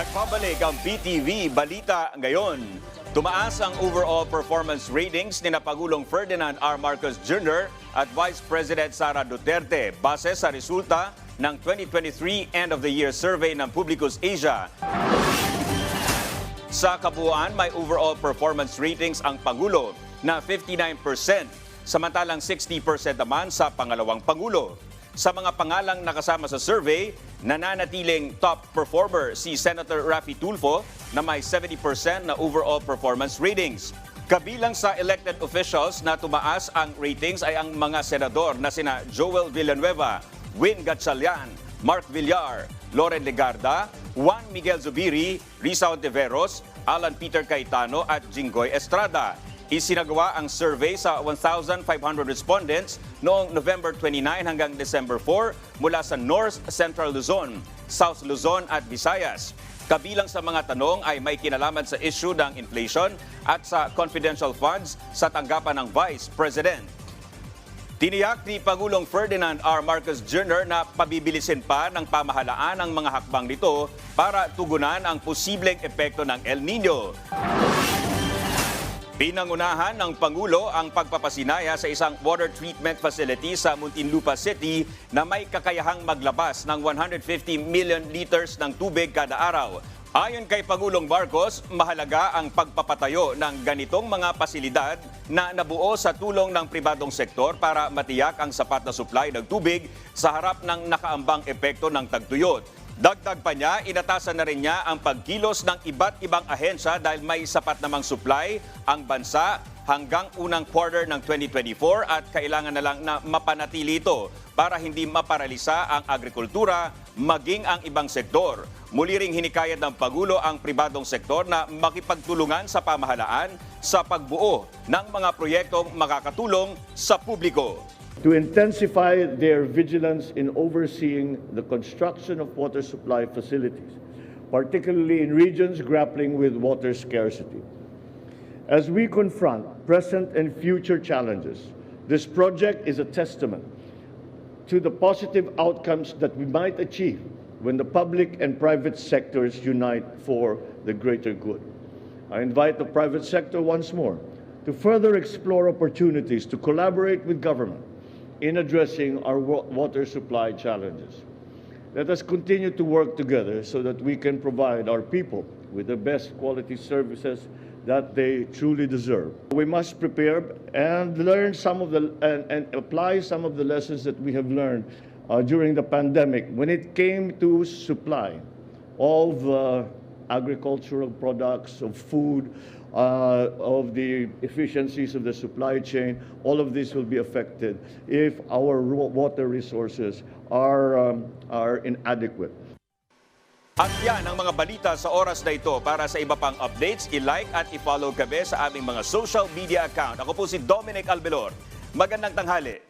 Nagbabalik ang PTV Balita ngayon. Tumaas ang overall performance ratings ni Pagulong Ferdinand R. Marcos Jr. at Vice President Sara Duterte base sa resulta ng 2023 End of the Year Survey ng Publicus Asia. Sa kabuuan, may overall performance ratings ang Pangulo na 59%, samantalang 60% naman sa pangalawang Pangulo. Sa mga pangalang nakasama sa survey, nananatiling top performer si Senator Raffy Tulfo na may 70% na overall performance ratings. Kabilang sa elected officials na tumaas ang ratings ay ang mga senador na sina Joel Villanueva, Win Gatchalian, Mark Villar, Loren Legarda, Juan Miguel Zubiri, Risa Ontiveros, Alan Peter Cayetano at Jinggoy Estrada. Isinagawa ang survey sa 1,500 respondents noong November 29 hanggang December 4 mula sa North Central Luzon, South Luzon at Visayas. Kabilang sa mga tanong ay may kinalaman sa issue ng inflation at sa confidential funds sa tanggapan ng Vice President. Tiniyak ni Pangulong Ferdinand R. Marcos Jr. na pabibilisin pa ng pamahalaan ang mga hakbang nito para tugunan ang posibleng epekto ng El Nino. Pinangunahan ng Pangulo ang pagpapasinaya sa isang water treatment facility sa Muntinlupa City na may kakayahang maglabas ng 150 million liters ng tubig kada araw. Ayon kay Pangulong Marcos, mahalaga ang pagpapatayo ng ganitong mga pasilidad na nabuo sa tulong ng pribadong sektor para matiyak ang sapat na supply ng tubig sa harap ng nakaambang epekto ng tagtuyot. Dagdag pa niya, inatasan na rin niya ang pagkilos ng iba't ibang ahensya dahil may sapat namang supply ang bansa hanggang unang quarter ng 2024 at kailangan na lang na mapanatili ito para hindi maparalisa ang agrikultura maging ang ibang sektor. Muli ring hinikayat ng Pagulo ang pribadong sektor na makipagtulungan sa pamahalaan sa pagbuo ng mga proyektong makakatulong sa publiko. To intensify their vigilance in overseeing the construction of water supply facilities, particularly in regions grappling with water scarcity. As we confront present and future challenges, this project is a testament to the positive outcomes that we might achieve when the public and private sectors unite for the greater good. I invite the private sector once more to further explore opportunities to collaborate with government in addressing our water supply challenges. Let us continue to work together so that we can provide our people with the best quality services that they truly deserve. We must prepare and learn some of the and, and apply some of the lessons that we have learned uh, during the pandemic when it came to supply of uh, agricultural products, of food, uh, of the efficiencies of the supply chain. All of this will be affected if our water resources are, um, are inadequate. At yan ang mga balita sa oras na ito. Para sa iba pang updates, i-like at i-follow kami sa aming mga social media account. Ako po si Dominic Albelor. Magandang tanghali.